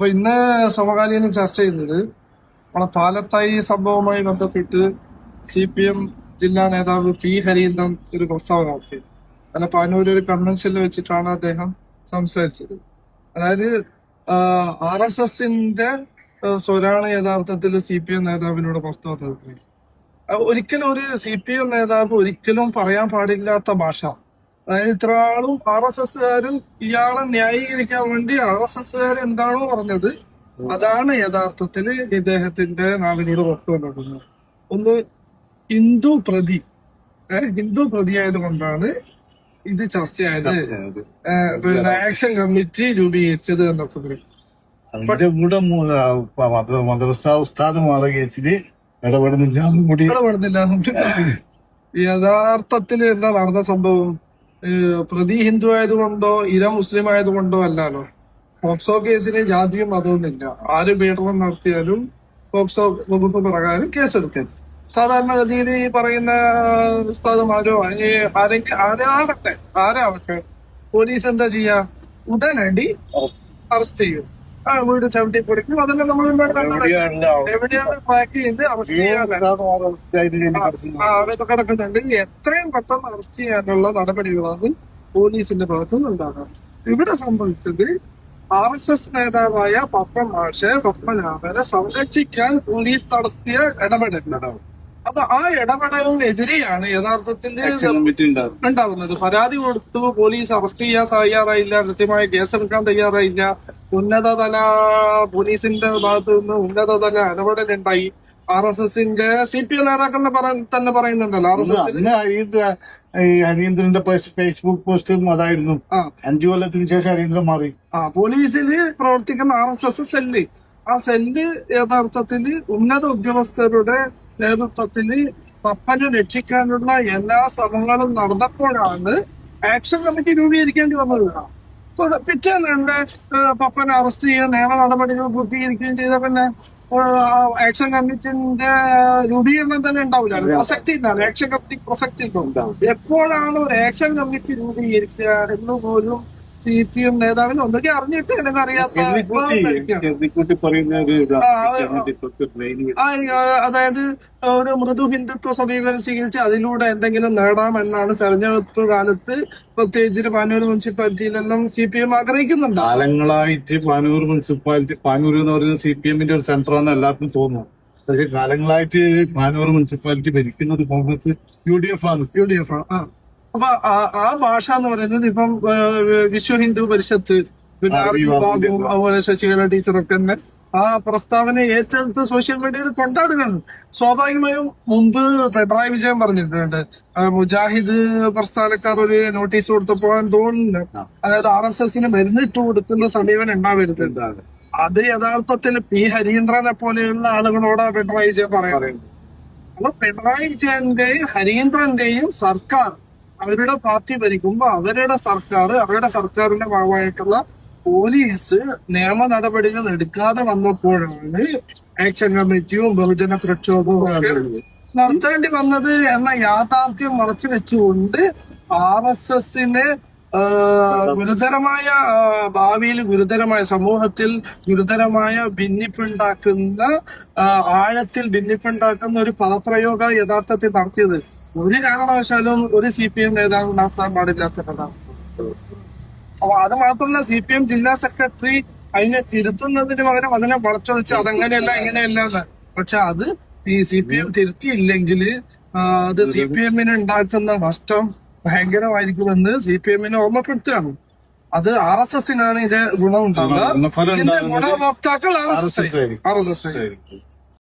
അപ്പൊ ഇന്ന് സമകാലീനം ചർച്ച ചെയ്യുന്നത് നമ്മളെ പാലത്തായി സംഭവവുമായി ബന്ധപ്പെട്ട് സി പി എം ജില്ലാ നേതാവ് പി ഹരീന്ദ്രൻ ഒരു പ്രസ്താവന നടത്തി. അല്ല പാനൂർ ഒരു കൺവെൻഷനിൽ വെച്ചിട്ടാണ് അദ്ദേഹം സംസാരിച്ചത്. അതായത് ആർ എസ് എസിന്റെ സ്വരാണ് യഥാർത്ഥത്തിൽ സി പി എം നേതാവിനോട് പുറത്തു വന്നത് ഒരിക്കലും ഒരു സി പി എം നേതാവ് ഒരിക്കലും പറയാൻ പാടില്ലാത്ത ഭാഷ അതായത് ഇത്ര ആളും ആർ എസ് എസ്സുകാരും ഇയാളെ ന്യായീകരിക്കാൻ വേണ്ടി ആർ എസ് എസ്സുകാർ എന്താണോ പറഞ്ഞത് അതാണ് യഥാർത്ഥത്തിൽ ഇദ്ദേഹത്തിന്റെ നാവിനോട് പുറത്തു വന്നിട്ടുള്ളത്. ഒന്ന് ഹിന്ദു പ്രതി ഹിന്ദു പ്രതി ആയതുകൊണ്ടാണ് ഇത് ചർച്ചയായത്. പിന്നെ ആക്ഷൻ കമ്മിറ്റി രൂപീകരിച്ചത് എന്നൊക്കെ അതിന്റെ കൂടെ മദ്രസ ഉസ്താദുമാരെ കേസിൽ ഇടപെടുന്നില്ല ഇടപെടുന്നില്ല യഥാർത്ഥത്തിൽ എന്താ നടന്ന സംഭവം? പ്രതി ഹിന്ദു ആയതുകൊണ്ടോ ഇര മുസ്ലിം ആയതുകൊണ്ടോ അല്ലല്ലോ പോക്സോ കേസിന് ജാതിയും മതവും മതവുമില്ല ആര് പീഡനം നടത്തിയാലും പോക്സോ വകുപ്പ് പ്രകാരം കേസെടുത്തത് സാധാരണഗതിയിൽ ഈ പറയുന്ന ഉസ്താദുമാരോ ആരെങ്കിലും ആരാകട്ടെ ആരാവട്ടെ? പോലീസ് എന്താ ചെയ്യാ? ഉടനടി അറസ്റ്റ് ചെയ്യും. ആ വീട് ചവിട്ടി പൊടിക്കും അതെല്ലാം നമ്മൾ ഇവിടെ കണ്ടത് എവിടെയാണ് ട്രാക്ക് ചെയ്ത് അറസ്റ്റ് ചെയ്യാൻ? ആ, അതൊക്കെ കിടക്കുന്നുണ്ട്. എത്രയും പെട്ടെന്ന് അറസ്റ്റ് ചെയ്യാനുള്ള നടപടികളാണ് പോലീസിന്റെ ഭാഗത്തുനിന്ന് ഉണ്ടാകുന്നത് ഇവിടെ സംഭവിച്ചത് ആർ എസ് എസ് നേതാവായ പപ്പൻ മാഷെ പത്മനാഭനെ സംരക്ഷിക്കാൻ പോലീസ് നടത്തിയ ഇടപെടലാണ് അപ്പൊ ആ ഇടപെടലിനെതിരെയാണ് യഥാർത്ഥത്തിൽ ഉണ്ടാവുന്നത്. പരാതി കൊടുത്തു പോലീസ് അറസ്റ്റ് ചെയ്യാൻ തയ്യാറായില്ല കൃത്യമായ കേസെടുക്കാൻ തയ്യാറായില്ല. ഉന്നതതല പോലീസിന്റെ ഭാഗത്തു നിന്ന് ഉന്നതതല ഇടപെടലുണ്ടായി. ആർ എസ് എസിന്റെ സി പി എൽ നേതാക്കളുടെ തന്നെ പറയുന്നുണ്ടല്ലോ. ആർ എസ് എസ് ഈ ഹരീന്ദ്രന്റെ ഫേസ്ബുക്ക് പോസ്റ്റും അതായിരുന്നു. അഞ്ചു കൊല്ലത്തിന് ശേഷം ഹരീന്ദ്രൻ മാറി. ആ പോലീസിൽ പ്രവർത്തിക്കുന്ന ആർ എസ് എസ് സെല്ല് ആ സെല്ല് യഥാർത്ഥത്തിൽ ഉന്നത ഉദ്യോഗസ്ഥരുടെ നേതൃത്വത്തിൽ പപ്പനെ രക്ഷിക്കാനുള്ള എല്ലാ ശ്രമങ്ങളും നടന്നപ്പോഴാണ് ആക്ഷൻ കമ്മിറ്റി രൂപീകരിക്കേണ്ടി വന്നത്. പിറ്റേന്ന് എന്റെ പപ്പനെ അറസ്റ്റ് ചെയ്യുക നിയമ നടപടികൾ പൂർത്തീകരിക്കുകയും ചെയ്ത പിന്നെ ആക്ഷൻ കമ്മിറ്റിന്റെ രൂപീകരണം തന്നെ ഉണ്ടാവില്ല പ്രസക്തി ഉണ്ടാവില്ല ആക്ഷൻ കമ്മിറ്റി പ്രസക്തി ഉണ്ടാവും എപ്പോഴാണ് ഒരു ആക്ഷൻ കമ്മിറ്റി രൂപീകരിക്കുക എന്ന് പോലും സി നേതാവിനും ഒന്നൊക്കെ അറിഞ്ഞിട്ട് എനിക്ക് അറിയാത്ത അതായത് ഒരു മൃദു ഹിന്ദുത്വ സമീപനം സ്വീകരിച്ച് അതിലൂടെ എന്തെങ്കിലും നേടാമെന്നാണ് തെരഞ്ഞെടുപ്പ് കാലത്ത് പ്രത്യേകിച്ച് പാനൂർ മുനിസിപ്പാലിറ്റിയിലെല്ലാം സി പി എം ആഗ്രഹിക്കുന്നുണ്ട്. കാലങ്ങളായിട്ട് പാനൂർ മുനിസിപ്പാലിറ്റി പാനൂർ എന്ന് പറയുന്നത് സി പി എമ്മിന്റെ ഒരു സെന്റർ ആണെന്ന് എല്ലാവർക്കും തോന്നുന്നു. പക്ഷെ കാലങ്ങളായിട്ട് പാനൂർ മുനിസിപ്പാലിറ്റി ഭരിക്കുന്നത് കോൺഗ്രസ് യു ഡി എഫ് ആണ്. യു ഡി എഫ് ആ. അപ്പൊ ആ- ഭാഷ എന്ന് പറയുന്നത് ഇപ്പം വിശ്വ ഹിന്ദു പരിഷത്ത് പിന്നെ അതുപോലെ ശശികല ടീച്ചറൊക്കെ തന്നെ ആ പ്രസ്താവന ഏറ്റെടുത്ത് സോഷ്യൽ മീഡിയയിൽ കൊണ്ടാടുകയാണ്. സ്വാഭാവികമായും മുമ്പ് പിണറായി വിജയൻ പറഞ്ഞിട്ടുണ്ട്. മുജാഹിദ് പ്രസ്ഥാനക്കാർ ഒരു നോട്ടീസ് കൊടുത്തപ്പോൾ തോന്നുന്നുണ്ട്. അതായത് ആർ എസ് എസിന് മരുന്നിട്ട് കൊടുക്കുന്ന സമീപനം ഉണ്ടാവരുത്. അത്? യഥാർത്ഥത്തിൽ പി. ഹരീന്ദ്രനെ പോലെയുള്ള ആളുകളോട് പിണറായി വിജയൻ പറയാറുണ്ട് അപ്പൊ പിണറായി വിജയന്റെയും ഹരീന്ദ്രന്റെയും സർക്കാർ അവരുടെ പാർട്ടി ഭരിക്കുമ്പോ അവരുടെ സർക്കാർ അവരുടെ സർക്കാരിന്റെ ഭാഗമായിട്ടുള്ള പോലീസ് നിയമ നടപടികൾ എടുക്കാതെ വന്നപ്പോഴാണ് ആക്ഷൻ കമ്മിറ്റിയും ബഹുജന പ്രക്ഷോഭവും നടത്തേണ്ടി വന്നത് എന്ന യാഥാർത്ഥ്യം മറച്ചു വെച്ചുകൊണ്ട് ആർ എസ് എസിന് ഗുരുതരമായ ഭാവിയിൽ ഗുരുതരമായ സമൂഹത്തിൽ ഗുരുതരമായ ഭിന്നിപ്പുണ്ടാക്കുന്ന ആഴത്തിൽ ഭിന്നിപ്പുണ്ടാക്കുന്ന ഒരു പദപ്രയോഗ യഥാർത്ഥത്തിൽ നടത്തിയത്. ഒരു കാരണവശാലും ഒരു സി പി എം നേതാവ് നടത്താൻ പാടില്ലാത്ത കഥ അപ്പൊ അത് മാത്രമല്ല സി പി എം ജില്ലാ സെക്രട്ടറി അതിനെ തിരുത്തുന്നതിന് പകരം അതിനെ വളച്ചൊളിച്ച് അതങ്ങനെയല്ല ഇങ്ങനെയല്ല എന്ന് പക്ഷെ അത് ഈ സി പി എം തിരുത്തിയില്ലെങ്കിൽ അത് സി പി എമ്മിന് ഉണ്ടാക്കുന്ന നഷ്ടം ഭയങ്കരമായിരിക്കുമെന്ന് സി പി എമ്മിനെ ഓർമ്മപ്പെടുത്തുകയാണ്. അത് ആർ എസ് എസിനാണ് ഇതിന്റെ ഗുണം ഉണ്ടാവുക ഉണ്ടാകുന്നത് ഗുണഭോക്താക്കൾ R S S R S S ആയിരിക്കും.